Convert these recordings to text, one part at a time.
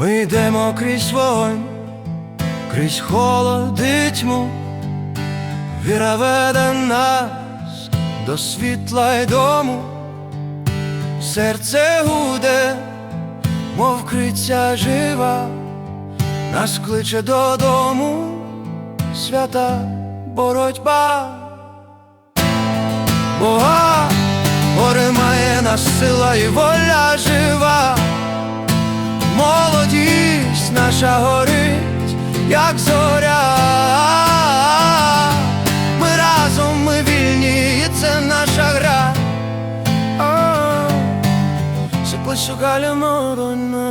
Ми йдемо крізь вогонь, крізь холод і тьму, віра веде нас до світла й дому, серце гуде, мов криця жива, нас кличе додому, свята боротьба. Бога, горе нас сила і воля жива. Молодість наша горить, як зоря. Ми разом, ми вільні, і це наша гра. А, Se puoi asciugare l'amore in me.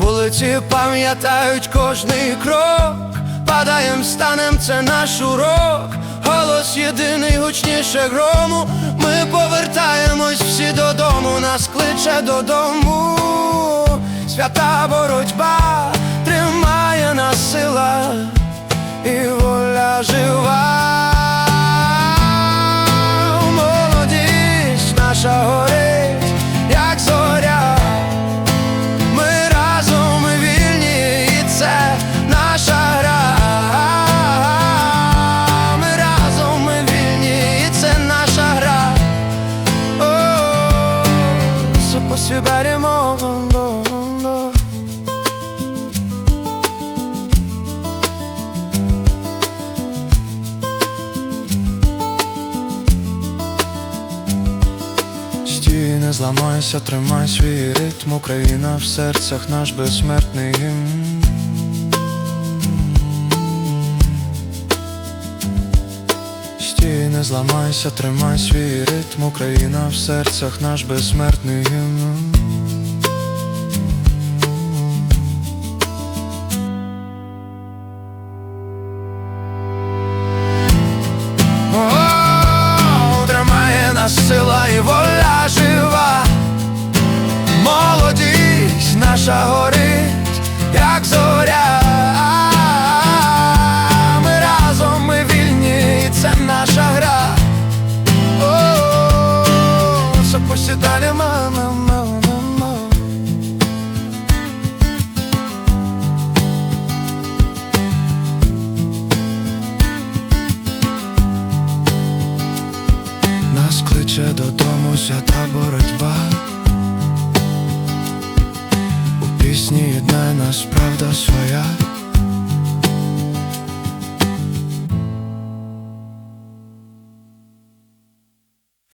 Вулиці пам'ятають кожний крок, падаєм, станем, це наш урок. Голос єдиний гучніше грому. Ми повертаємось всі додому, нас кличе додому. Свята боротьба mondo. Стій, не зламайся, тримай свій ритм, Україна в серцях наш безсмертний гімн. Стій, не зламайся, тримай свій ритм, Україна в серцях наш безсмертний гімн. Сила і воля жива, молодість наша горить, Нас додому додому свята боротьба. У пісні єднає нас правда своя.